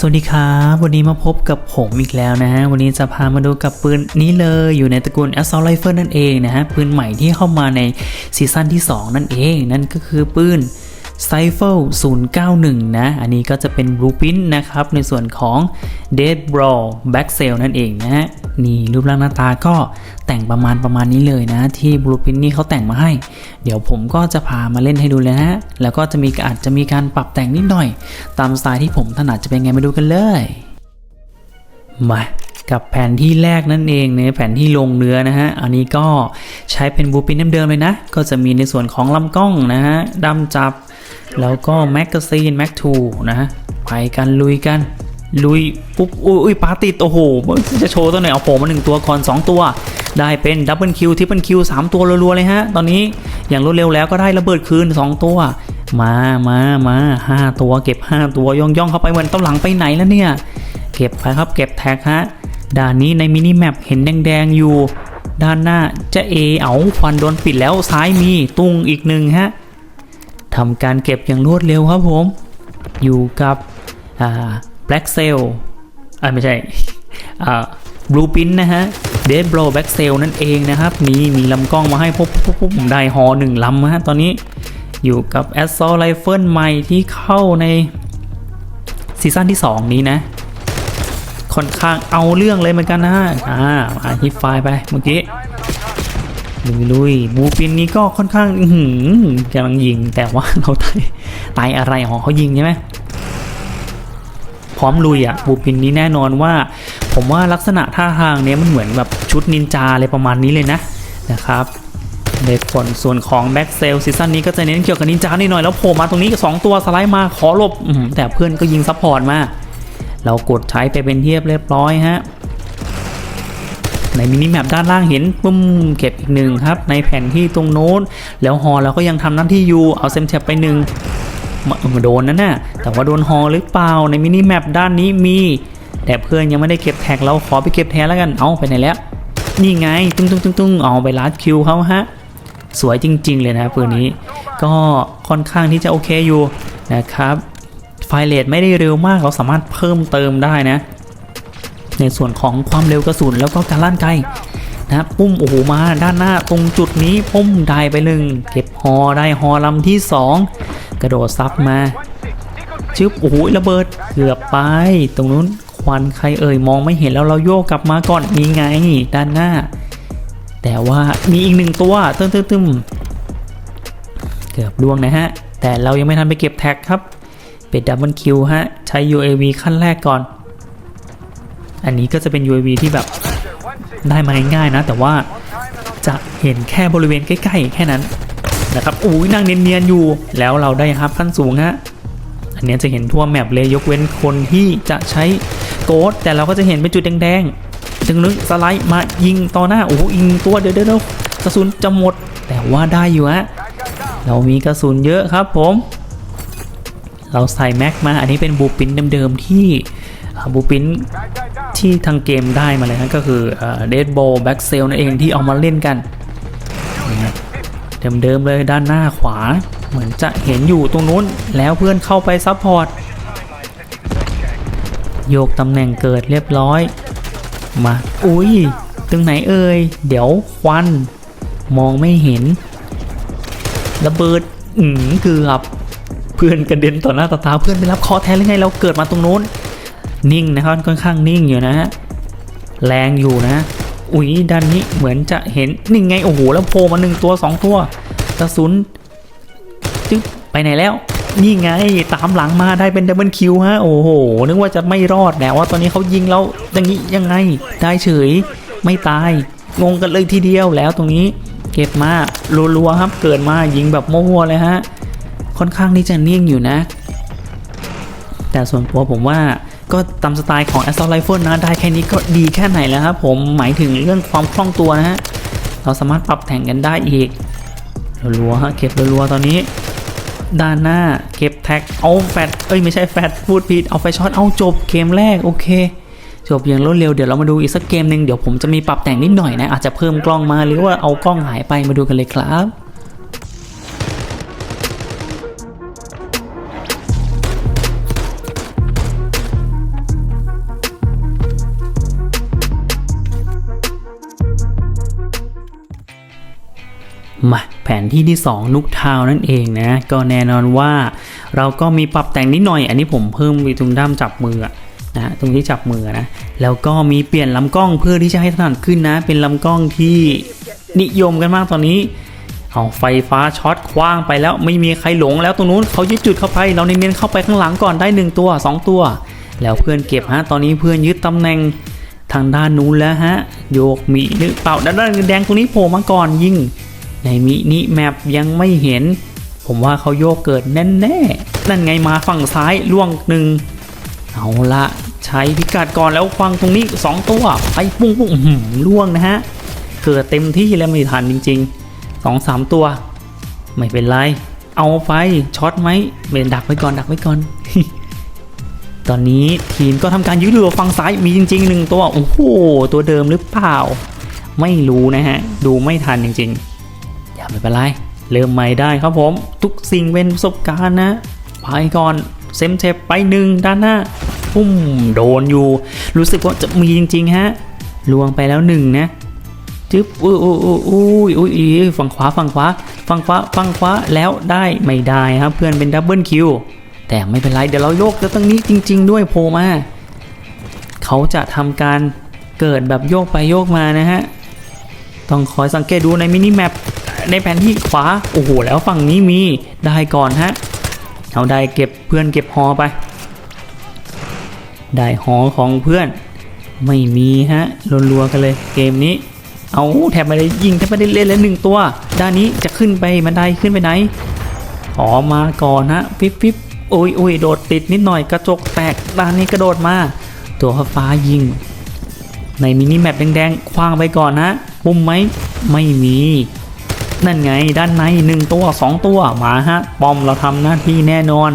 สวัสดีครับวันนี้มาพบกับผมอีกแล้วนะฮะ วันนี้จะพามาดูกับปืนนี้เลยอยู่ในตระกูล Assault Rifle นั่นเองนะฮะ ปืนใหม่ที่เข้ามาในซีซั่นที่ 2 นั่นเอง นั่นก็คือปืน s i f l e 091 นะ อันนี้ก็จะเป็น Blueprint นะครับ ในส่วนของ Dead Brawl Back s a l นั่นเองนะฮะ นี่รูปร่างหน้าตาก็แต่งประมาณประมาณนี้เลยนะ ที่ Blueprint นี่เขาแต่งมาให้ เดี๋ยวผมก็จะพามาเล่นให้ดูเลยนะแล้วก็จะมีอาจจะมีการปรับแต่งนิดหน่อย ตามสไตล์ที่ผมถนัดจะเป็นไงมาดูกันเลย มากับแผนที่แรกนั่นเองเนี่ยแผนที่ลงเนื้อนะฮะ อันนี้ก็ใช้เป็นบูปินเดิมๆเลยนะ ก็จะมีในส่วนของลำกล้องนะฮะดำจับ แล้วก็แมกกาซีนแม็กทูนะไปกันลุยกันลุยปุ๊บอุ้ยปาติดโอ้โหจะโชว์ตัวไหนเอาโผล่มาหนึ่งตัวก่อนสองตัว ได้เป็นดับเบิลคิวทิปเปิลคิวสามตัวรัวๆเลยฮะ ตอนนี้อย่างรวดเร็วแล้วก็ได้ระเบิดคืน 2 ตัว มามามาห้าตัวเก็บ 5 ตัวย่องย่องเข้าไปเหมือนต้นหลังไปไหนแล้วเนี่ย เก็บไปครับเก็บแท็กฮะด้านนี้ในมินิแมปเห็นแดงๆอยู่ ด้านหน้าจะเอเอาควันโดนปิดแล้วซ้ายมีตุ้งอีกหนึ่งฮะ ทำการเก็บอย่างรวดเร็วครับผม อยู่กับอ่า Black s a l อ่าไม่ใช่อ่า Blue Pin นะฮะ Dead Blow Black s a l นั่นเองนะครับ นี่มีลำกล้องมาให้พบพบผมได้ฮอหนึ่งลำฮะตอนนี้อยู่กับ Assault Rifle ใหม่ที่เข้าในซีซั่นที่ 2 นี้นะ ค่อนข้างเอาเรื่องเลยเหมือนกันนะฮะอ่ามาฮิปไฟไปเมื่อกี้ ลุยลุยบูปินนี้ก็ค่อนข้างหือกำลังยิงแต่ว่าเราตายตายอะไรของเขายิงใช่ไหมพร้อมลุยอะบูปินนี้แน่นอนว่า ผมว่าลักษณะท่าทางเนี้ยมันเหมือนแบบชุดนินจาอะไรประมาณนี้เลยนะนะครับในผลส่วนของแบ็กเซลซีซั่นนี้ก็จะเน้นเกี่ยวกับนินจาหน่อยๆแล้วโผล่มาตรงนี้สองตัวสไลด์มาขอหลบแต่เพื่อนก็ยิงซัพพอร์ตมา เรากดใช้ไปเป็นเทียบเรียบร้อยฮะ ในมินิแมปด้านล่างเห็นปุ้มเก็บอีกหนึ่งครับ ในแผ่นที่ตรงโน้น แล้วฮอเราก็ยังทำหน้าที่อยู่ เอาเซมแท็บไปหนึ่งมามาโดนนั่นน่ะแต่ว่าโดนฮอหรือเปล่า ในมินิแมปด้านนี้มี แต่เพื่อนยังไม่ได้เก็บแท็กเราขอไปเก็บแทนแล้วกัน เอาไปไหนแล้ว นี่ไง ตุ้งตุ้งตุ้งตุ้งเอาไปลัดคิวเขาฮะ สวยจริง ๆ เลยนะปืนนี้ ก็ค่อนข้างที่จะโอเคอยู่นะครับ ไฟเลทไม่ได้เร็วมาก เราสามารถเพิ่มเติมได้นะ ในส่วนของความเร็วกระสุนแล้วก็การลั่นไกลนะปุ้มโอ้โหมาด้านหน้าตรงจุดนี้ปุ้มได้ไปหนึ่งเก็บฮอได้ฮอลำที่ 2 กระโดดซับมาชึบโอ้โหระเบิดเกือบไป ตรงนู้นควันใครเอ่ยมองไม่เห็นแล้วเราโยกกลับมาก่อนนี่ไงด้านหน้า แต่ว่ามีอีกหนึ่งตัวตึ้มตึ้มตึ้มเกือบล่วงนะฮะ แต่เรายังไม่ทันไปเก็บแท็กครับ เป็นดับเบิลคิวฮะ ใช้ UAV ขั้นแรกก่อน อันนี้ก็จะเป็น UAV ที่แบบได้มาง่ายๆนะ แต่ว่าจะเห็นแค่บริเวณใกล้ๆ แค่นั้นนะครับอุ้ยนั่งเนียนๆอยู่ แล้วเราได้ฮับขั้นสูงฮะอันนี้จะเห็นทั่วแมปเลยยกเว้นคนที่จะใช้โกดแต่เราก็จะเห็นเป็นจุดแดงๆจึงนึกสไลด์มายิงต่อหน้าโอ้โหยิงตัวเดี๋ยวเดี๋ยวกระสุนจะหมด แต่ว่าได้อยู่ฮะเรามีกระสุนเยอะครับผม เราใส่แม็กมาอันนี้เป็นบูปินเดิมๆที่บูปิน ที่ทางเกมได้มาเลยนะก็คือเดดโบแบ็กเซลนั่นเองที่เอามาเล่นกันเดิมๆเลยด้านหน้าขวาเหมือนจะเห็นอยู่ตรงนู้นแล้วเพื่อนเข้าไปซับพอร์ตโยกตำแหน่งเกิดเรียบร้อย มาอุ้ยตรงไหนเอ่ยเดี๋ยวควัน มองไม่เห็น ระเบิดอืมเกือบเพื่อนกระเด็นต่อหน้าต่อตาเพื่อนไปรับคอแทนหรือไงเราเกิดมาตรงโน้น นิ่งนะครับค่อนข้างนิ่งอยู่นะฮะแรงอยู่นะ อุ๊ยด้านนี้เหมือนจะเห็นนี่ไงโอ้โหแล้วโผล่มาหนึ่งตัวสองตัวกระสุนจึ๊บไปไหนแล้ว นี่ไงตามหลังมาได้เป็นดับเบิลคิวฮะโอ้โหนึกว่าจะไม่รอดแต่ว่าตอนนี้เขายิงแล้วอย่างนี้ยังไงได้เฉยไม่ตายงงกันเลยทีเดียวแล้วตรงนี้ เก็บมารัวๆครับ เกิดมายิงแบบโม่ๆเลยฮะค่อนข้างที่จะนิ่งอยู่นะ แต่ส่วนตัวผมว่า ก็ตามสไตล์ของ Assault Rifle นะได้แค่นี้ก็ดีแค่ไหนแล้วครับผมหมายถึงเรื่องความคล่องตัวนะฮะเราสามารถปรับแต่งกันได้อีกรัวๆฮะเก็บรัวๆตอนนี้ ด้านหน้าเก็บแท็กเอาแฟดเอ้ยไม่ใช่แฟดพูดผิดเอาไฟช็อตเอาจบเกมแรกโอเคจบอย่างรวดเร็วเดี๋ยวเรามาดูอีกสักเกมหนึ่งเดี๋ยวผมจะมีปรับแต่งนิดหน่อยนะอาจจะเพิ่มกล้องมาหรือว่าเอากล้องหายไปมาดูกันเลยครับ นที่ที่ 2 นุกทาวนั่นเองนะ ก็แน่นอนว่าเราก็มีปรับแต่งนิดหน่อย อันนี้ผมเพิ่มวีทุมด้ามจับมือนะตรงที่จับมือนะ แล้วก็มีเปลี่ยนลำกล้องเพื่อที่จะให้ถนัดขึ้นนะ เป็นลำกล้องที่นิยมกันมากตอนนี้เอาไฟฟ้าช็อตคว้างไปแล้วไม่มีใครหลงแล้วตรงนู้นเขายึดจุดเข้าไปเราเน้นเข้าไปข้างหลังก่อนได้หนึ่งตัวสองตัว แล้วเพื่อนเก็บฮะตอนนี้เพื่อนยึดตำแหน่งทางด้านนู้นแล้วฮะ โยกมีหรือเปล่าด้านด้านแดงตรงนี้โผล่มาก่อนยิง ในมินิแมปยังไม่เห็น ผมว่าเขาโยกเกิดแน่แน่ๆนั่นไงมาฝั่งซ้ายล่วงหนึ่งเอาละใช้พิกัดก่อนแล้วฟังตรงนี้สองตัวไปปุ้งปุ้งล่วงนะฮะ เกิดเต็มที่แล้วไม่ทันจริงๆสองสามตัว ไม่เป็นไร เอาไฟช็อตไหมเบนดักไว้ก่อนดักไว้ก่อน ตอนนี้ทีมก็ทำการยื้อเรือฝั่งซ้ายมีจริงๆหนึ่งตัว โอ้โห ตัวเดิมหรือเปล่า ไม่รู้นะฮะ ดูไม่ทันจริง ๆ อย่าไม่เป็นไร เริ่มใหม่ได้ครับผม ทุกสิ่งเป็นประสบการณ์นะ ไปก่อนเซมเทปไปหนึ่งด้านหน้าปุ้มโดนอยู่ รู้สึกว่าจะมีจริง ๆ ฮะลวงไปแล้วหนึ่งนะจึ๊บอุ้ยอุ้ยอุ้ยอุ้ยอุ้ยอุ้ฝั่งขวาฝั่งขวาฝั่งขวาฝั่งขวาแล้วได้ไม่ได้ครับเพื่อนเป็นดับเบิลคิวแต่ไม่เป็นไรเดี๋ยวเราโยกแล้วตรงนี้จริง ๆ ด้วยโผล่มาเขาจะทำการเกิดแบบโยกไปโยกมานะฮะ ต้องคอยสังเกตดูในมินิแมป ในแผนที่ขวา โอ้โห แล้วฝั่งนี้มีได้ก่อนฮะ เอาได้เก็บเพื่อนเก็บฮอไป ได้ฮอของเพื่อน ไม่มีฮะรัวๆกันเลยเกมนี้ เอาแทบไม่ได้ยิงแทบไม่ได้เล่นเลยหนึ่งตัว ด้านนี้จะขึ้นไปบันได้ขึ้นไปไหนขอมาก่อนฮะปิ๊บปิ๊บโอ้ยโอ้ยโดดติดนิดหน่อยกระจกแตกด้านนี้กระโดดมา ตัวฟ้ายิง ในมินิแมปแดงๆคว้างไปก่อนนะปุ่มไหมไม่มี นั่นไงด้านในหนึ่งตัวสองตัวมาฮะปอมเราทำหน้าที่แน่นอน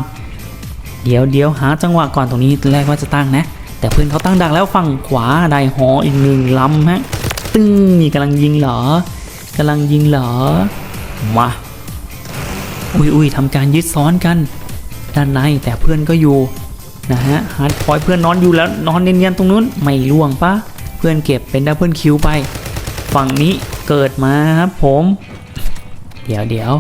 เดี๋ยวเดี๋ยวหาจังหวะก่อนตรงนี้แรกว่าจะตั้งนะ แต่เพื่อนเขาตั้งดักแล้วฝั่งขวาได้หออีกหนึ่งลำฮะตึ้งนี่กำลังยิงเหรอกำลังยิงเหรอมาอุ้ยอุ้ยทำการยึดซ้อนกัน ด้านในแต่เพื่อนก็อยู่นะฮะฮาร์ดคอยเพื่อนนอนอยู่แล้วนอนเนียนๆตรงนู้นไม่ล่วงปะเพื่อนเก็บเป็นดับเบิลคิวไป ฝั่งนี้เกิดมาครับผม เดี๋ยวเดี๋ยว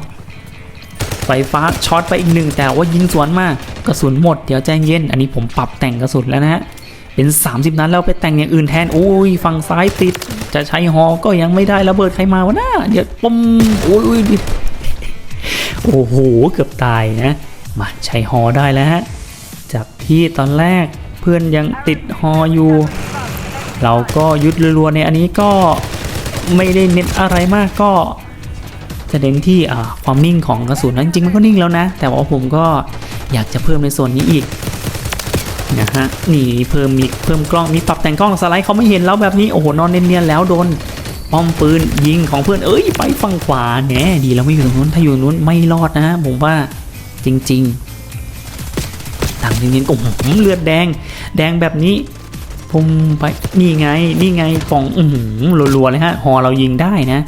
ไฟฟ้าช็อตไปอีกหนึ่งแต่ว่ายิงสวนมากกระสุนหมดเดี๋ยวใจเย็น อันนี้ผมปรับแต่งกระสุนแล้วนะฮะเป็น 30 นัดแล้วไปแต่งอย่างอื่นแทนโอ้ยฝั่งซ้ายติดจะใช้ฮอก็ยังไม่ได้ระเบิดใครมาวะน่าเดี๋ยวปมโอ้ยโอ้โหเกือบตายนะ มาใช้ฮอได้แล้วฮะจากที่ตอนแรกเพื่อนยังติดฮออยู่ เราก็ยึดรัวๆในอันนี้ก็ไม่ได้เน้นอะไรมากก็ จะเน้นที่ความนิ่งของกระสุนนะจริงๆมันก็นิ่งแล้วนะ แต่ว่าผมก็อยากจะเพิ่มในส่วนนี้อีกนะฮะนี่เพิ่มมีเพิ่มกล้องมีปรับแต่งกล้องสไลด์เขาไม่เห็นแล้วแบบนี้โอ้โหนอนเนียนๆแล้วโดนป้อมปืนยิงของเพื่อนเอ้ยไปฝั่งขวาแหนดีแล้วไม่อยู่ตรงนู้นถ้าอยู่นู้นไม่รอดนะฮะผมว่าจริงๆต่างจริงๆโอ้โหเลือดแดง แดงแบบนี้ผมไปนี่ไงนี่ไงกล่องอือหือรัวๆเลยฮะฮอเรายิงได้นะ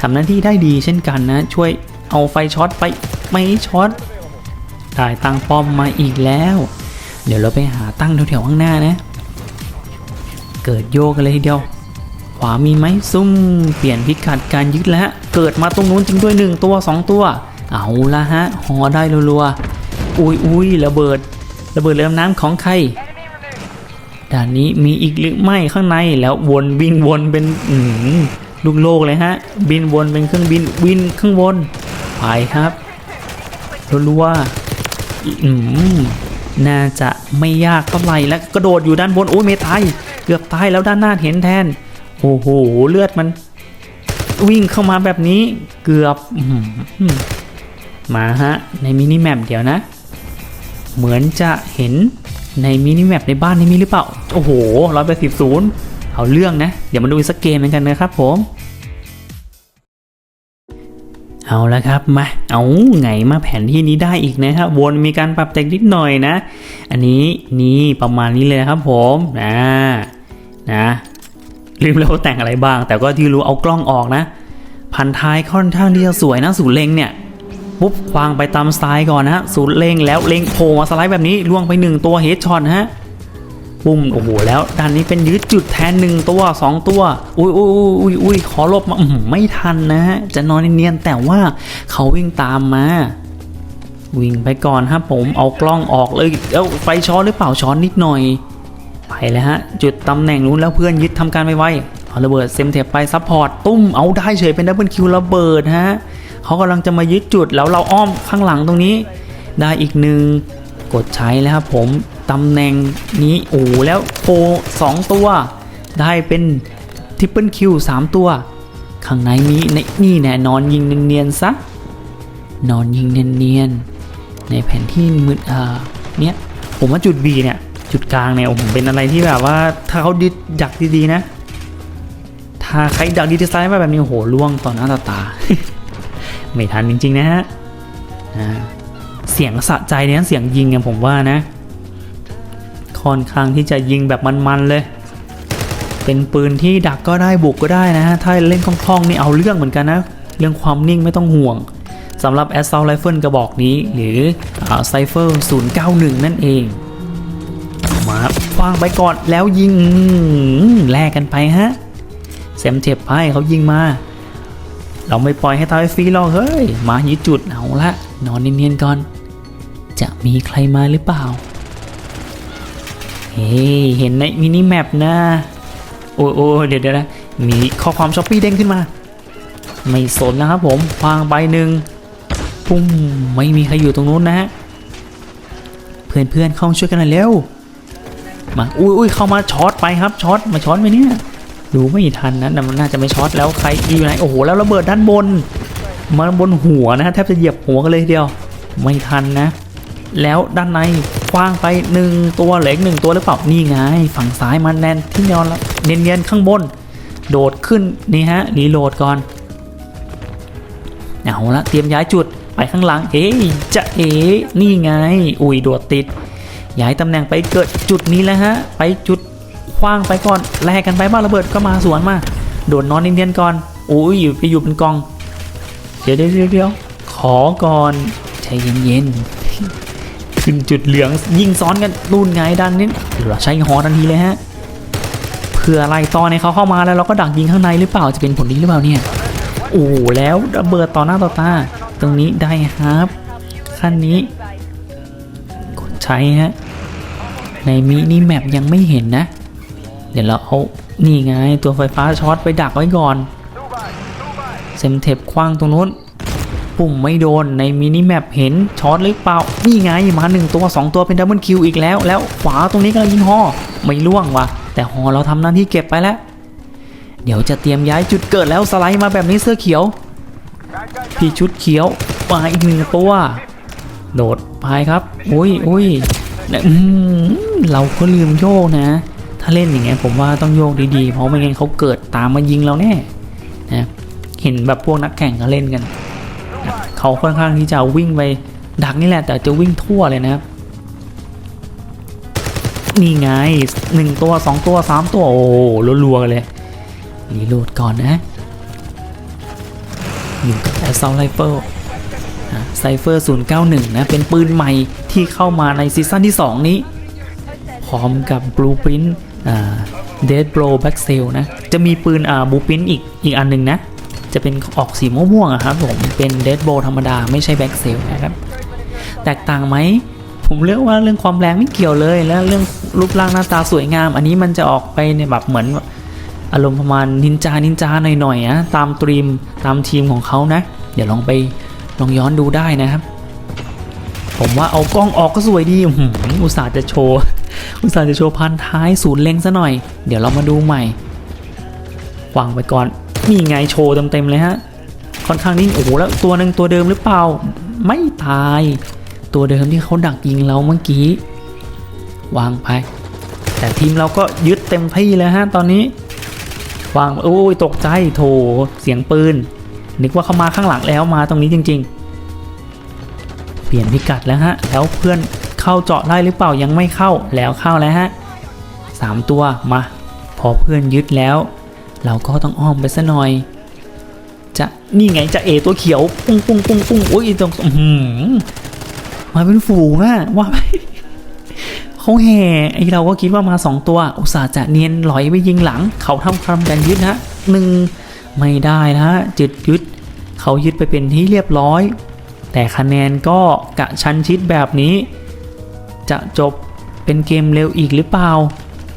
ทำหน้าที่ได้ดีเช่นกันนะ ช่วยเอาไฟช็อตไปไม่ช็อตได้ตั้งป้อมมาอีกแล้ว เดี๋ยวเราไปหาตั้งแถวๆข้างหน้านะ เกิดโยกกันเลยทีเดียว ขวามีไหมซุ่มเปลี่ยนพิกัดการยึดแล้วเกิดมาตรงนู้นจริงด้วยหนึ่งตัวสองตัว เอาละฮะหอได้รัวๆอุ้ยอุ้ยระเบิด ระเบิดเรือน้ำของใครด้านนี้มีอีกหรือไม่ข้างในแล้ววนบินวนเป็นอืม ลูกโลกเลยฮะ บินวนเป็นเครื่องบินบินข้างบนไปครับรัวๆอืมน่าจะไม่ยากเท่าไหร่แล้วกระโดดอยู่ด้านบนโอ้ยไม่ตายเกือบตายแล้วด้านหน้าเห็นแทนโอ้โหเลือดมัน วิ่งเข้ามาแบบนี้เกือบมาฮะในมินิแมปเดี๋ยวนะ เหมือนจะเห็นในมินิแมปในบ้านนี้มีหรือเปล่า โอ้โหร้อยแปดสิบศูนย์ เอาเรื่องนะ เดี๋ยวมาดูสักเกมเหมือนกันนะครับผม เอาละครับมา เอาไงมาแผนที่นี้ได้อีกนะครับ วนมีการปรับแต่งนิดหน่อยนะ อันนี้นี่ประมาณนี้เลยนะครับผมนะนะลืมแล้วแต่งอะไรบ้าง แต่ก็ที่รู้เอากล้องออกนะ พันท้ายค่อนข้างที่จะสวยนะสูตรเล็งเนี่ยปุ๊บควางไปตามสไตล์ก่อนนะฮะสูตรเล็งแล้วเล็งโผล่มาสไลด์แบบนี้ล่วงไปหนึ่งตัวเฮดช็อตฮะ ปุ้มโอ้โหแล้วด้านนี้เป็นยึดจุดแทนหนึ่งตัวสองตัว อุ้ยอุ้ยอุ้ยอุ้ยอุ้ยขอหลบมาอื้อหือไม่ทันนะฮะจะนอนเนียนแต่ว่าเขาวิ่งตามมา วิ่งไปก่อนครับผมเอากล้องออกเลยเอ้าไฟช้อนหรือเปล่าช้อนนิดหน่อย ไปแล้วฮะ จุดตำแหน่งนู้นแล้วเพื่อนยึดทำการไวๆเอาระเบิดเซมเทปไปซัพพอร์ตตุ้มเอาได้เฉยเป็นดับเบิลคิวระเบิดฮะเขากำลังจะมายึดจุดแล้วเราอ้อมข้างหลังตรงนี้ ได้อีกหนึ่งกดใช้แล้วครับผม ตำแหน่งนี้โอ้แล้วโฟสองตัว ได้เป็นทริปเปิลคิวสามตัว ข้างในมีในนี่แน่นอนยิงเนียนๆซะนอนยิงเนียนๆในแผนที่มืดอ่าเนี้ยผมว่าจุด B เนี่ย จุดกลางเนี่ยผมเป็นอะไรที่แบบว่าถ้าเขาดิดักดีๆนะ ถ้าใครดักดีดีไซน์มาแบบนี้โหล่วงต่อหน้าต่อตา ไม่ทันจริง ๆ นะฮะเสียงสะใจเนี่ยเสียงยิงอะผมว่านะ ค่อนข้างที่จะยิงแบบมันๆเลย เป็นปืนที่ดักก็ได้บุกก็ได้นะฮะ ถ้าเล่นคล่องๆนี่เอาเรื่องเหมือนกันนะ เรื่องความนิ่งไม่ต้องห่วงสำหรับ Assault Rifle กระบอกนี้ หรือไซเฟอร์091 นั่นเอง มาคว้างไปก่อนแล้วยิงแลกกันไปฮะเซมเจ็บไปเขายิงมา เราไม่ปล่อยให้ตายฟรีหรอกเฮ้ย มายึดจุดเอาละนอนเนียนๆก่อน จะมีใครมาหรือเปล่า เฮ้ยเห็นในมินิแมปนะ โอ้ยโอ้เดี๋ยวเดี๋ยวนะ มีข้อความช้อปปี้เด้งขึ้นมา ไม่สนนะครับผมวางใบหนึ่งปุ้มไม่มีใครอยู่ตรงนู้นนะฮะ เพื่อนๆเข้ามาช่วยกันหน่อยเร็ว มา อุ้ยอุ้ยเข้ามาช็อตไปครับช็อตมาช็อตไปเนี่ย ดูไม่ทันนะมันน่าจะไม่ช็อตแล้วใครอยู่ไหน โอ้โหแล้วระเบิดด้านบน มาบนหัวนะฮะแทบจะเหยียบหัวกันเลยทีเดียว ไม่ทันนะ แล้วด้านใน คว้างไปหนึ่งตัวเหล็กหนึ่งตัวหรือเปล่า นี่ไง ฝั่งซ้ายมันแน่นที่นอนแล้วเนียนๆข้างบน โดดขึ้นนี่ฮะรีโหลดก่อนเอาละเตรียมย้ายจุดไปข้างหลัง เอ๊ะจะเอ๊ะนี่ไง อุ้ยโดดติด ย้ายตำแหน่งไปเกิดจุดนี้แล้วฮะ ไปจุดคว้างไปก่อนแลกกันไปบ้าระเบิดก็มาสวนมา โดดนอนเนียนๆก่อน อุ้ยอยู่ไปอยู่เป็นกอง เดี๋ยวเดี๋ยวเดี๋ยวเดี๋ยวขอก่อนใจเย็นๆ ขึ้นจุดเหลืองยิงซ้อนกันนู่นไงดันนี้เราใช้หอทันทีเลยฮะเผื่ออะไรตอนในเขาเข้ามาแล้วเราก็ดักยิงข้างในหรือเปล่าจะเป็นผลดีหรือเปล่าเนี่ยโอ้แล้วระเบิดต่อหน้าต่อตาตรงนี้ได้ครับขั้นนี้กดใช้ฮะในมินิแมปยังไม่เห็นนะ เดี๋ยวเราเอานี่ไงตัวไฟฟ้าช็อตไปดักไว้ก่อนเซมเทปคว้างตรงนู้น ปุ่มไม่โดนในมินิแมปเห็นช็อตหรือเปล่า นี่ไงมาหนึ่งตัวสองตัวเป็นดับเบิลคิวอีกแล้ว แล้วขวาตรงนี้กำลังยิงฮอไม่ล่วงว่ะ แต่ฮอเราทำหน้าที่เก็บไปแล้ว เดี๋ยวจะเตรียมย้ายจุดเกิดแล้วสไลด์มาแบบนี้เสื้อเขียว พี่ชุดเขียวมาอีกหนึ่งตัว โดดไปครับ อุ้ยอุ้ยเราก็ลืมโยกนะ ถ้าเล่นอย่างเงี้ยผมว่าต้องโยกดีๆ เพราะไม่งั้นเขาเกิดตามมายิงเราแน่นะเห็นแบบพวกนักแข่งเขาเล่นกัน เขาค่อนข้างที่จะวิ่งไปดักนี่แหละแต่จะวิ่งทั่วเลยนะครับนี่ไงหนึ่งตัวสองตัวสามตัวโอ้รัวๆกันเลยรีโหลดก่อนนะอยู่กับ Assault Rifle ไซเฟอร์091 นะ เป็นปืนใหม่ที่เข้ามาในซีซั่นที่ 2 นี้ พร้อมกับ Blueprint อ่า Dead Blow Back s a l นะ จะมีปืนอ่า Blueprint อีกอีกอันหนึ่งนะ จะเป็นออกสีม่วงๆอะครับผมเป็น Dead Blow ธรรมดาไม่ใช่ Back s a l นะครับแตกต่างไหมผมเลือกว่าเรื่องความแรงไม่เกี่ยวเลย แล้วเรื่องรูปร่างหน้าตาสวยงาม อันนี้มันจะออกไปในแบบเหมือนอารมณ์ประมาณนินจานินจาหน่อยๆนะตามตรีมตามทีมของเขานะ เดี๋ยวลองไปลองย้อนดูได้นะครับ ผมว่าเอากล้องออกก็สวยดีหอุตส่าห์จะโชว์อุตส่าห์จะโชว์พันท้ายศูนย์เล็งซะหน่อย เดี๋ยวเรามาดูใหม่วางไปก่อน นี่ไงโชว์เต็มๆเลยฮะ ค่อนข้างนิ่งโอ้โหแล้วตัวหนึ่งตัวเดิมหรือเปล่า ไม่ตาย ตัวเดิมที่เขาดักยิงเราเมื่อกี้ วางไป แต่ทีมเราก็ยึดเต็มที่แล้วฮะตอนนี้ วางโอ้ยตกใจโถเสียงปืน นึกว่าเขามาข้างหลังแล้วมาตรงนี้จริง ๆ เปลี่ยนพิกัดแล้วฮะ แล้วเพื่อนเข้าเจาะได้หรือเปล่ายังไม่เข้าแล้วเข้าแล้วฮะสามตัวมา พอเพื่อนยึดแล้ว เราก็ต้องอ้อมไปซะหน่อย จะนี่ไงจะเอตัวเขียว ปุ้งปุ้งปุ้งปุ้งโอ้ยตรงหือมาเป็นฝูงอะว่าไปเขาแห่ไอเราก็คิดว่ามาสองตัว อุตส่าห์จะเนียนลอยไปยิงหลัง เขาทำคำการยึดนะหนึ่งไม่ได้นะฮะจึดยึด เขายึดไปเป็นที่เรียบร้อย แต่คะแนนก็กะชั้นชิดแบบนี้ จะจบเป็นเกมเร็วอีกหรือเปล่า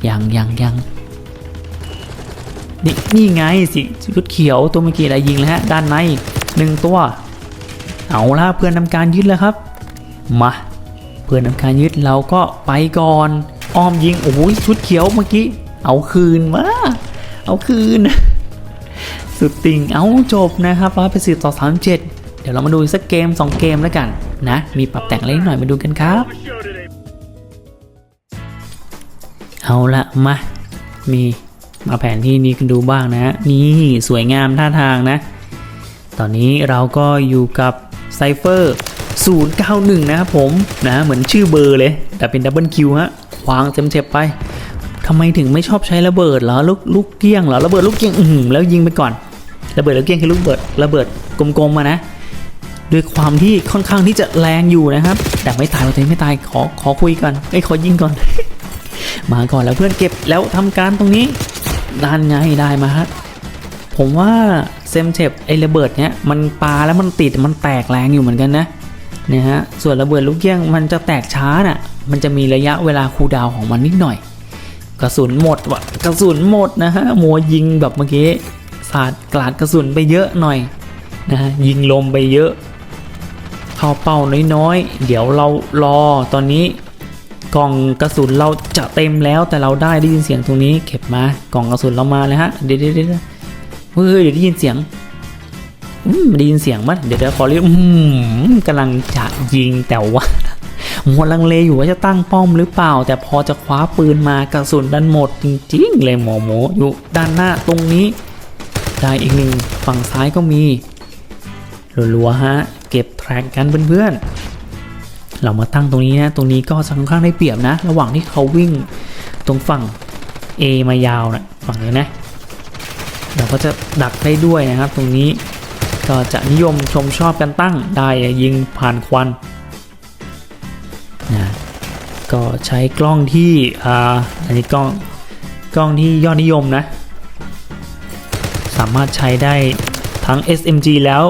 ยังยังยัง นี่นี่ไงสิชุดเขียวตัวเมื่อกี้ได้ยิงแล้วฮะด้านในหนึ่งตัว เอาล่ะเพื่อนทำการยึดแล้วครับมาเพื่อนทำการยึดเราก็ไปก่อน อ้อมยิงโอ้ยชุดเขียวเมื่อกี้ เอาคืนมาเอาคืน สุดติ่งเอาจบนะครับร้อยไปสิบต่อสามเจ็ดเดี๋ยวเรามาดูสักเกม 2 เกมแล้วกันนะ มีปรับแต่งเล็กหน่อยมาดูกันครับ เอาละมา มี มาแผนที่นี้กันดูบ้างนะนี่สวยงามท่าทางนะ ตอนนี้เราก็อยู่กับไซเฟอร์091 นะครับผมนะเหมือนชื่อเบอร์เลย แต่เป็นดับเบิลคิวฮะวางเต็มเจ็บไปทำไมถึงไม่ชอบใช้ระเบิดเหรอลูกลูกเกี้ยงเหรอระเบิดลูกเกี้ยงอือหือแล้วยิงไปก่อน ระเบิดลูกเกี้ยงคือลูกเบิดระเบิดกลมๆมานะด้วยความที่ค่อนข้างที่จะแรงอยู่นะครับ แต่ไม่ตายเราเองไม่ตายขอขอคุยก่อนไอ้ขอยิงก่อน มาก่อนแล้วเพื่อนเก็บแล้วทำการตรงนี้ ด้านไงได้มาฮะ ผมว่าเซมเทปไอระเบิดเนี้ยมันปาแล้วมันติดมันแตกแรงอยู่เหมือนกันนะเนี่ยฮะส่วนระเบิดลูกเกี้ยงมันจะแตกช้าน่ะ มันจะมีระยะเวลาคูดาวของมันนิดหน่อย กระสุนหมดวะกระสุนหมดนะฮะมัวยิงแบบเมื่อกี้สาดกลาดกระสุนไปเยอะหน่อยนะฮะยิงลมไปเยอะ เข้าเป้าน้อยๆ เดี๋ยวเรารอตอนนี้ กล่องกระสุนเราจะเต็มแล้วแต่เราได้ได้ยินเสียงตรงนี้เก็บมากล่องกระสุนเรามาเลยฮะเดี๋ยวเดี๋ยวเดี๋ยวเฮ้ยเดี๋ยวได้ยินเสียงอืมได้ยินเสียงมั้ยเดี๋ยวเดี๋ยวขอเรียกอืมกำลังจะยิงแต่ว่ามัวลังเลอยู่ว่าจะตั้งป้อมหรือเปล่า แต่พอจะคว้าปืนมากระสุนดันหมดจริงๆเลยหมอหมออยู่ด้านหน้าตรงนี้ได้อีกหนึ่งฝั่งซ้ายก็มีรัวๆฮะ เก็บแทร็กกันเพื่อนๆ เรามาตั้งตรงนี้นะ ตรงนี้ก็ค่อนข้างได้เปรียบนะ ระหว่างที่เขาวิ่งตรงฝั่ง A มายาวนะฝั่งนี้นะ เราก็จะดักได้ด้วยนะครับ ตรงนี้ก็จะนิยมชมชอบกันตั้งได้ยิงผ่านควันนะก็ใช้กล้องที่อ่าอันนี้กล้องกล้องที่ยอดนิยมนะ สามารถใช้ได้ทั้ง SMG แล้ว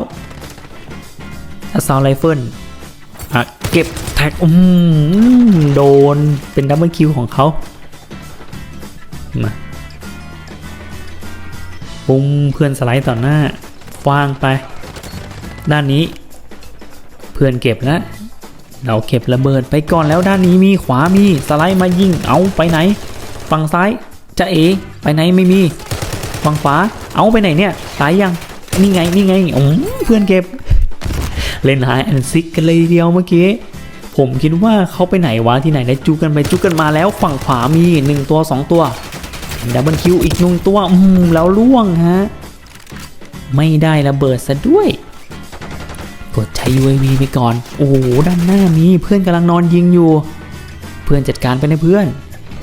Assault Rifle เก็บ แท็กอืมโดนเป็นดับเบิลคิวของเขามาปุ้มเพื่อนสไลด์ต่อหน้าคว้างไป ด้านนี้ เพื่อนเก็บแล้วเราเก็บระเบิดไปก่อนแล้วด้านนี้มีขวามีสไลด์มายิงเอาไปไหน ฝั่งซ้ายจะเอ ไปไหนไม่มี ฝั่งขวาเอาไปไหนเนี่ยตายยังนี่ไงนี่ไงอืมเพื่อนเก็บ เล่นหายแอนซิกกันเลยเดียวเมื่อกี้ ผมคิดว่าเขาไปไหนวะที่ไหนได้จูกันไปจูกันมาแล้วฝั่งขวามี 1 ตัว 2 ตัวดับเบิลคิวอีกหนึ่งตัวอืมแล้วล่วงฮะ ไม่ได้ระเบิดซะด้วย กดใช้ UAV ไปก่อน โอ้โหด้านหน้ามีเพื่อนกำลังนอนยิงอยู่ เพื่อนจัดการไปนะเพื่อน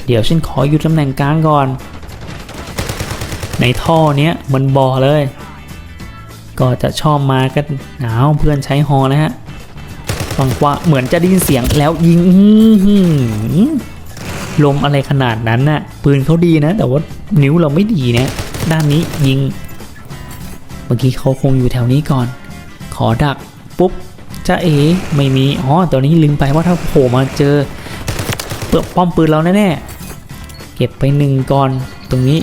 เดี๋ยวฉันขออยู่ตำแหน่งกลางก่อน ในท่อเนี้ยมันบ่อเลย ก็จะชอบมากันหนาวเพื่อนใช้ฮอนะฮะ ฟังว่าเหมือนจะได้ยินเสียงแล้วยิงลมอะไรขนาดนั้นน่ะ ปืนเขาดีนะ แต่ว่านิ้วเราไม่ดีนะ ด้านนี้ยิง เมื่อกี้เขาคงอยู่แถวนี้ก่อน ขอดักปุ๊บจะเอไม่มีอ๋อตอนนี้ลืมไปว่าถ้าโผล่มาเจอเปลือกป้อมปืนเราแน่ๆเก็บไปหนึ่งก่อนตรงนี้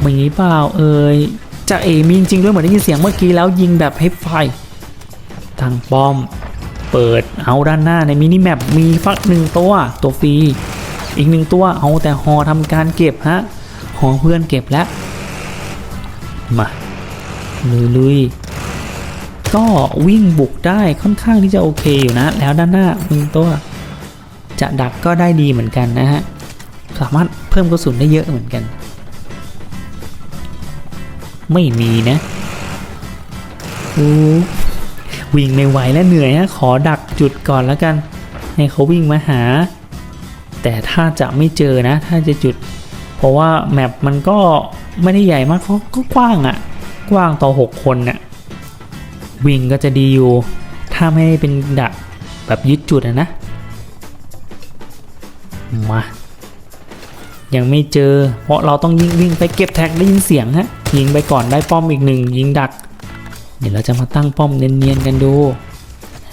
ไม่มีเปล่าเอ่ยจะเอมีจริงด้วยเหมือนได้ยินเสียงเมื่อกี้แล้วยิงแบบให้ไฟทางป้อม เปิดเอาด้านหน้าในมินิแมปมีฟักหนึ่งตัวตัวฟรีอีกหนึ่งตัวเอาแต่หอทำการเก็บฮะหอเพื่อนเก็บแล้ว มาลุยลุยๆก็วิ่งบุกได้ค่อนข้างที่จะโอเคอยู่นะ แล้วด้านหน้าหนึ่งตัว จะดักก็ได้ดีเหมือนกันนะฮะ สามารถเพิ่มกระสุนได้เยอะเหมือนกัน ไม่มีนะโอ้ วิ่งไม่ไหวแล้วเหนื่อยฮะขอดักจุดก่อนแล้วกันให้เขาวิ่งมาหา แต่ถ้าจะไม่เจอนะ ถ้าจะจุด เพราะว่าแมปมันก็ไม่ได้ใหญ่มากเขาก็กว้างอะ่ะ กว้างต่อ 6 คนน่ะวิ่งก็จะดีอยู่ ถ้าไม่เป็นดักแบบยึดจุดอะนะมายังไม่เจอ เพราะเราต้องยิงวิ่งไปเก็บแท็กได้ยินเสียงฮะยิงไปก่อนได้ป้อมอีกหนึ่งยิงดัก เดี๋ยวเราจะมาตั้งป้อมเนียนๆกันดู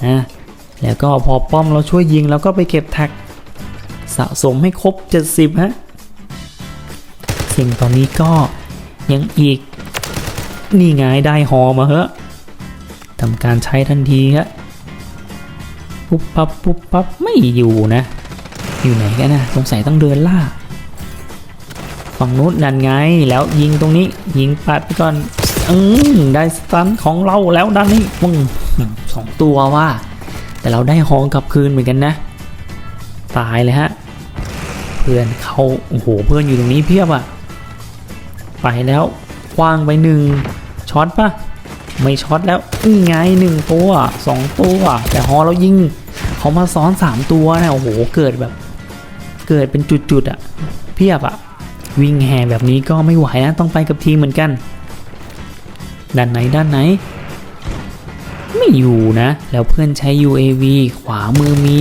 ฮะแล้วก็พอป้อมเราช่วยยิงแล้วก็ไปเก็บแท็กสะสมให้ครบ 70 ฮะ สิ่งตอนนี้ก็ยังอีก นี่ไงได้หอมาเหอะทำการใช้ทันทีฮะปุ๊บปั๊บปุ๊บปั๊บไม่อยู่นะ อยู่ไหนกันนะสงสัยต้องเดินล่าฝั่งนู้นนั่นไงแล้วยิงตรงนี้ยิงปัดไปก่อน อืมได้สตันของเราแล้วด้านนี้มึงสองตัวว่า แต่เราได้หองกลับคืนเหมือนกันนะ ตายเลยฮะ เพื่อนเขาโอ้โหเพื่อนอยู่ตรงนี้เพียบอะไปแล้วคว้างไปหนึ่งช็อตปะไม่ช็อตแล้วนี่ไงหนึ่งตัวสองตัว แต่ฮอเรายิงเขามาซ้อนสามตัวนะโอ้โหเกิดแบบ เกิดเป็นจุดๆอะเพียบอะวิ่งแห่แบบนี้ก็ไม่ไหวนะต้องไปกับทีมเหมือนกัน ด้านไหนด้านไหน ไม่อยู่นะ แล้วเพื่อนใช้ UAV ขวามือมี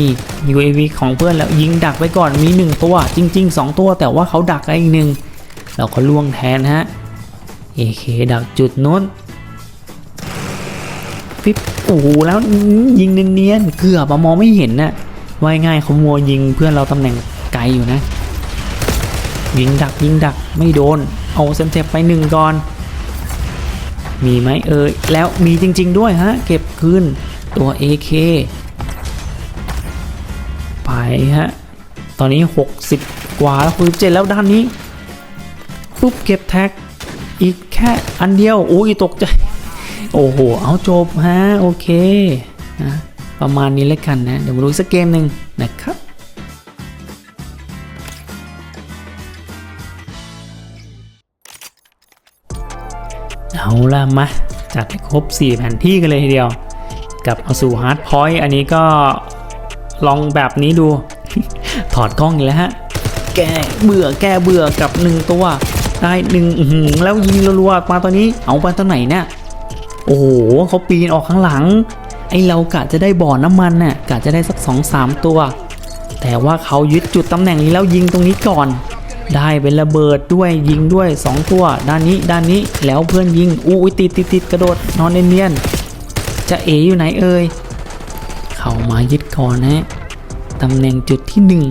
UAV ของเพื่อนแล้วยิงดักไว้ก่อนมีหนึ่งตัว จริง ๆ 2 ตัว แต่ว่าเขาดักไอ้อีกหนึ่งเราก็ล่วงแทนฮะ AK ดักจุดนู้นปิ๊บโอ้โหแล้วยิงเนียนๆเกือบอะมองไม่เห็นน่ะว่ายง่ายเขามัวยิงเพื่อนเราตำแหน่งไกลอยู่นะ ยิงดักยิงดักไม่โดน เอาเซมเทปไปหนึ่งก่อน มีไหมเอ่ยแล้วมีจริง ๆ ด้วยฮะ เก็บคืนตัว AK ไปฮะ ตอนนี้ 60 กว่าแล้ว67แล้วด้านนี้ปุ๊บเก็บแท็ก อีกแค่อันเดียวโอ้ยตกใจ โอ้โห เอาจบฮะ โอเคนะประมาณนี้แล้วกันนะ เดี๋ยวมาดูสักเกมหนึ่งนะครับ เอาละมาจัดให้ครบ 4 แผนที่กันเลยทีเดียว กับมาสู่ฮาร์ดพอยต์อันนี้ก็ลองแบบนี้ดู ถอดกล้องอีกแล้วฮะ แกเบื่อแกเบื่อกับหนึ่งตัว ได้หนึ่งแล้วยิงรัวๆมาตอนนี้เอาไปตอนไหนเนี่ยโอ้โหเขาปีนออกข้างหลัง ไอเรากะจะได้บ่อน้ำมันน่ะกะจะได้สัก2อสามตัว แต่ว่าเขายึดจุดตำแหน่งนี้แล้วยิงตรงนี้ก่อน ได้เป็นระเบิดด้วยยิงด้วย 2 ตัว ด้านนี้ด้านนี้แล้วเพื่อนยิงอู้ยติดติดติดกระโดดนอนเนียนๆจะเออยู่ไหนเอ่ยเข้ามายึดก่อนนะตำแหน่งจุดที่หนึ่ง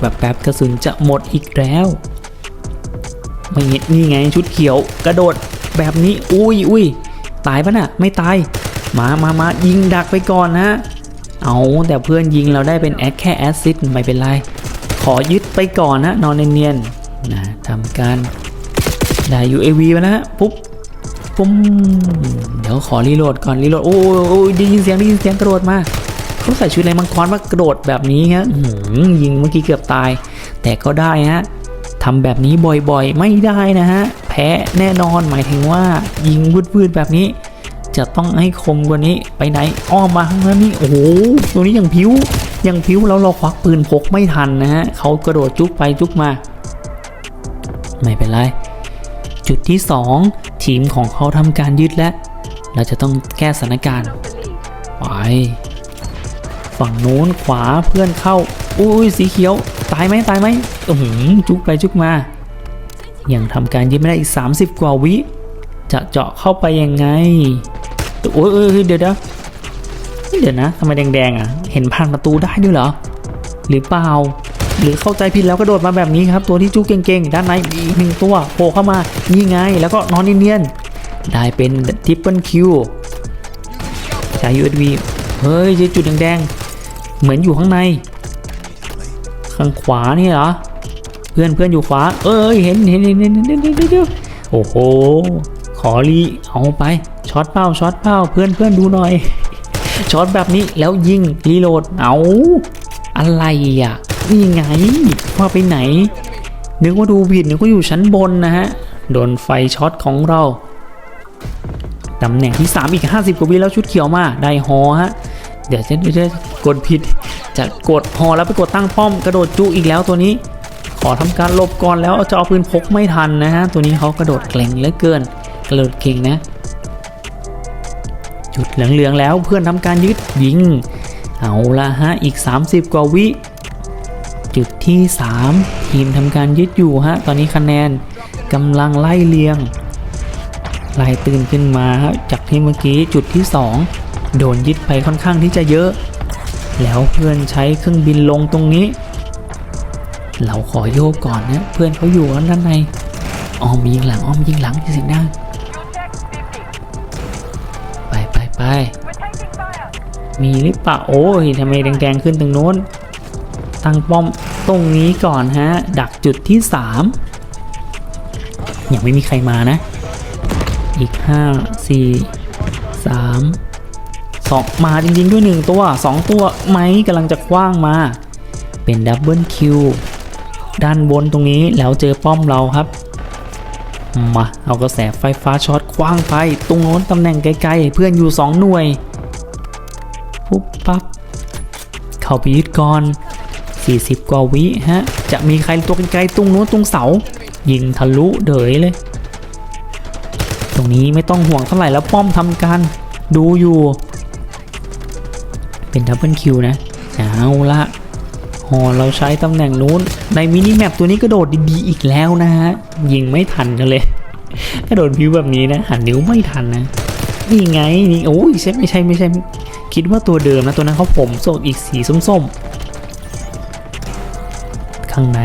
แบบแป๊บกระสุนจะหมดอีกแล้วไม่เห็นนี่ไงชุดเขียวกระโดดแบบนี้อุ้ยอุ้ยตายปะน่ะไม่ตายมามามายิงดักไปก่อนนะ เอาแต่เพื่อนยิงเราได้เป็นแอดแค่แอดซิดไม่เป็นไร ขอยึดไปก่อนนะนอนเนียนๆนะทำการได้ UAV ไปแล้วฮะปุ๊บปุ๊บเดี๋ยวขอรีโหลดก่อนรีโหลดโอ้ยโอ้ยได้ยินเสียงได้ยินเสียงกระโดดมาเขาใส่ชุดในมังกรมากระโดดแบบนี้ฮะหือยิงเมื่อกี้เกือบตาย แต่ก็ได้ฮะทำแบบนี้บ่อยๆ ไม่ได้นะฮะ แพ้แน่นอนหมายถึงว่ายิงวืดๆแบบนี้ จะต้องให้คมกว่านี้ไปไหนอ้อมมาข้างหน้านี่โอ้โหตัวนี้ยังพิ้ว ยังพิ้วแล้วเราควักปืนพกไม่ทันนะฮะเขากระโดดจุกไปจุกมา ไม่เป็นไร จุดที่ 2 ทีมของเขาทำการยึดแล้วเราจะต้องแก้สถานการณ์ไปฝั่งโน้นขวาเพื่อนเข้าอุ้ยสีเขียว ตายไหมตายไหมอือจุกไปจุกมา ยังทำการยึดไม่ได้อีก 30 กว่าวิ จะเจาะเข้าไปยังไงโอ้ยเดี๋ยวเดี๋ยว เดี๋ยวนะทำไมแดงๆอะ เห็นผ่านประตูได้ด้วยเหรอ หรือเปล่า หรือเข้าใจผิดแล้วก็โดดมาแบบนี้ครับ ตัวที่จู้เก่งๆ ด้านในมีหนึ่งตัวโผล่เข้ามานี่ไง แล้วก็นอนเนียนๆได้เป็นทิปเปิลคิวใช้ USB เฮ้ยเจอจุดแดงๆ เหมือนอยู่ข้างใน ข้างขวานี่เหรอ เพื่อนเพื่อนอยู่ขวา เอ้ยเห็นเห็นเห็นเห็นเห็นเห็นโอ้โห ขอรีเอาไปช็อตเป้าช็อตเป้าเพื่อนเพื่อนดูหน่อย ช็อตแบบนี้แล้วยิงรีโหลดเอาอะไรอะนี่ไงว่าไปไหน นึกว่าดูผิดนึกว่าอยู่ชั้นบนนะฮะ โดนไฟช็อตของเราตำแหน่งที่ 3 อีก 50 กว่าวิแล้วชุดเขียวมาได้ฮอฮะ เดี๋ยวจะเดี๋ยวจะกดผิด จะกดฮอแล้วไปกดตั้งป้อม กระโดดจุอีกแล้วตัวนี้ ขอทำการหลบก่อนแล้วจะเอาปืนพกไม่ทันนะฮะ ตัวนี้เขากระโดดเกร่งเหลือเกิน กระโดดเก่งนะ จุดเหลืองๆแล้วเพื่อนทำการยึดยิง เอาละฮะอีก 30 กว่าวิ จุดที่ 3 ทีมทำการยึดอยู่ฮะ ตอนนี้คะแนนกำลังไล่เลียงไล่ตื่นขึ้นมาจากที่เมื่อกี้จุดที่ 2 โดนยึดไปค่อนข้างที่จะเยอะ แล้วเพื่อนใช้เครื่องบินลงตรงนี้ เราขอโยกก่อนนะเพื่อนเขาอยู่ด้านในอ้อมยิงหลังอ้อมยิงหลังเสียงดัง ไปมีหรือเปล่าโอ้ยทำไมแดงๆขึ้นตรงโน้น ตั้งป้อมตรงนี้ก่อนฮะ ดักจุดที่ 3 ยังไม่มีใครมานะ อีก 5 4 3 2 มาจริงๆด้วย 1 ตัว 2 ตัวไหมกำลังจะคว้างมา เป็นดับเบิลคิวด้านบนตรงนี้แล้วเจอป้อมเราครับ มา เอากระแสไฟฟ้าช็อต คว้างไปตรงโน้นตำแหน่งไกลๆ เพื่อนอยู่ 2 หน่วยปุ๊บปั๊บเข้าไปยึดก่อน 40 กว่าวิฮะ จะมีใครตัวไกลๆตรงโน้นตรงเสา ยิงทะลุเดยเลย ตรงนี้ไม่ต้องห่วงเท่าไหร่แล้วป้อมทำการดูอยู่ เป็นดับเบิลคิวนะเอาละหอเราใช้ตำแหน่งนู้น ในมินิแมปตัวนี้กระโดดดีๆอีกแล้วนะฮะ ยิงไม่ทันกันเลย กระโดดพิวแบบนี้นะหันนิ้วไม่ทันนะนี่ไงนี่โอ้ยใช่ไม่ใช่ไม่ใช่ คิดว่าตัวเดิมนะตัวนั้นเขาผมโซกอีกสีส้มๆ ข้างใน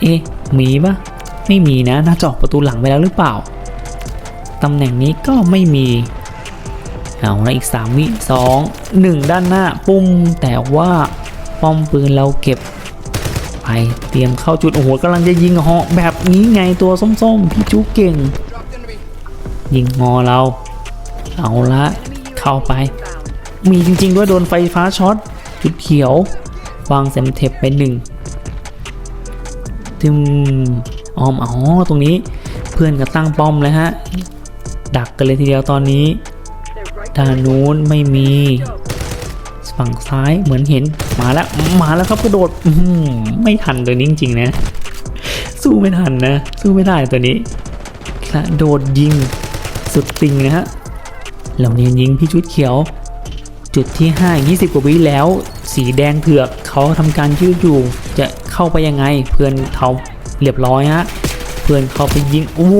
เอ๊ะมีปะไม่มีนะน่าจะออกประตูหลังไปแล้วหรือเปล่าตำแหน่งนี้ก็ไม่มีเอาละอีก 3 วิสองหนึ่งด้านหน้า ปุ้มแต่ว่าป้อมปืนเราเก็บ ไปเตรียมเข้าจุดโอ้โหกำลังจะยิงเหาะแบบนี้ไงตัวส้มๆ พี่จูเก่ง ยิงงอเรา เอาละเข้าไป มีจริงๆด้วยโดนไฟฟ้าช็อต จุดเขียว วางเซมเทปไปหนึ่งทึมออมอ๋อตรงนี้เพื่อนก็ตั้งป้อมแล้วฮะ ดักกันเลยทีเดียวตอนนี้ด้านนู้นไม่มี ฝั่งซ้ายเหมือนเห็นมาแล้วมาแล้วครับกระโดดไม่ทันตัวนี้จริงๆนะ สู้ไม่ทันนะ สู้ไม่ได้ตัวนี้กระโดดยิงสุดติงนะฮะเหล่านี้ยิงพี่ชุดเขียว จุดที่ 5 20 กว่าวิแล้ว สีแดงเผือกเขาทำการยืดอยู่ จะเข้าไปยังไง เพื่อนเขาเรียบร้อยฮะเพื่อนเขาไปยิงโอ้โห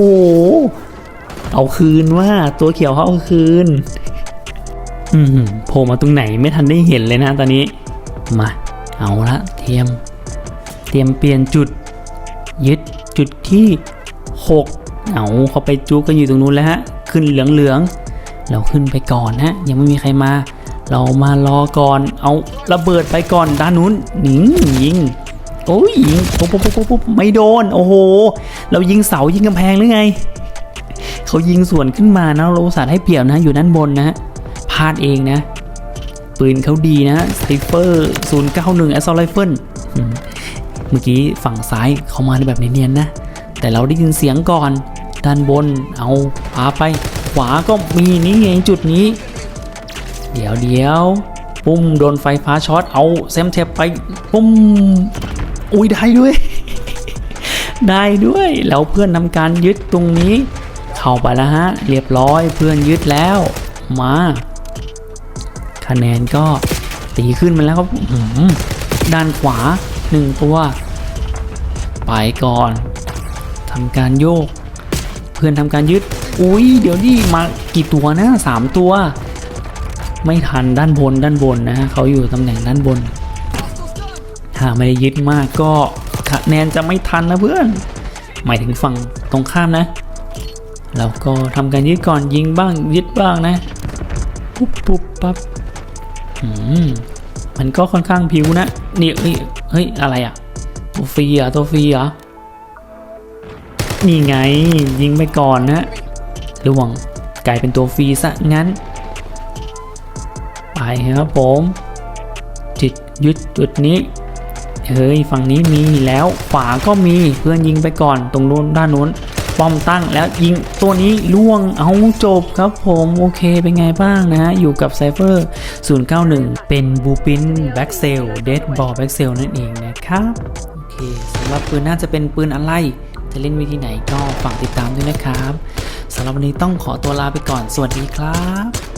เอาคืนว่าตัวเขียวเขาเอาคืน โผล่มาตรงไหนไม่ทันได้เห็นเลยนะตอนนี้ มา เอาละเตรียม เตรียมเปลี่ยนจุด ยึดจุดที่ 6 เอาเขาไปจุกกันอยู่ตรงนู้นแล้วฮะ ขึ้นเหลืองๆเราขึ้นไปก่อนฮะ ยังไม่มีใครมา เรามารอก่อน เอาระเบิดไปก่อนด้านนู้นหนิงยิงโอ้ยยิงปุ๊บปุ๊บปุ๊บปุ๊บไม่โดน โอ้โห เรายิงเสายิงกำแพงหรือไง เขายิงสวนขึ้นมานะ เราอุตสาห์ให้เปรียบนะอยู่ด้านบนนะ พลาดเองนะ ปืนเขาดีนะสติเฟอร์091 a s s a u l t Rifle อืมเมื่อกี้ฝั่งซ้ายเขามาในแบบเนียนๆนะ แต่เราได้ยินเสียงก่อน ด้านบนเอาพาไป ขวาก็มีนี่ไงจุดนี้ เดี๋ยวเดี๋ยวปุ้มโดนไฟฟ้าช็อตเอาแซมเทปไปปุ้มอุ้ยได้ด้วย ได้ด้วย แล้วเพื่อนทำการยึดตรงนี้ เข้าไปแล้วฮะ เรียบร้อยเพื่อนยึดแล้ว มา คะแนนก็ตีขึ้นมาแล้วครับด้านขวาหนึ่งตัว ไปก่อนทำการโยก เพื่อนทำการยึด อุ้ยเดี๋ยวนี่มากี่ตัวนะสามตัว ไม่ทันด้านบนด้านบนนะฮะเขาอยู่ตำแหน่งด้านบน ถ้าไม่ได้ยึดมากก็คะแนนจะไม่ทันนะเพื่อน หมายถึงฝั่งตรงข้ามนะแล้วก็ทำการยึดก่อนยิงบ้างยึดบ้างนะปุ๊บปุ๊บปั๊บ มันก็ค่อนข้างผิวนะนี่เฮ้ยเฮ้ยอะไรอะตัวฟรีเหรอะตัวฟรีเหรอนี่ไงยิงไปก่อนนะระวังกลายเป็นตัวฟรีซะงั้น ไปครับผมจุดยึดจุดนี้เฮ้ยฝั่งนี้มีแล้วขวาก็มีเพื่อนยิงไปก่อนตรงโน้นด้านโน้น ป้อมตั้งแล้วยิงตัวนี้ล่วงเอาจบครับผมโอเคเป็นไงบ้างนะฮะอยู่กับไซเฟอร์091 เป็นบูปินแบ็กเซลเดดบอลแบ็กเซลนั่นเองนะครับโอเคสำหรับปืนน่าจะเป็นปืนอะไร จะเล่นวิธีไหนก็ฝากติดตามด้วยนะครับสำหรับวันนี้ต้องขอตัวลาไปก่อนสวัสดีครับ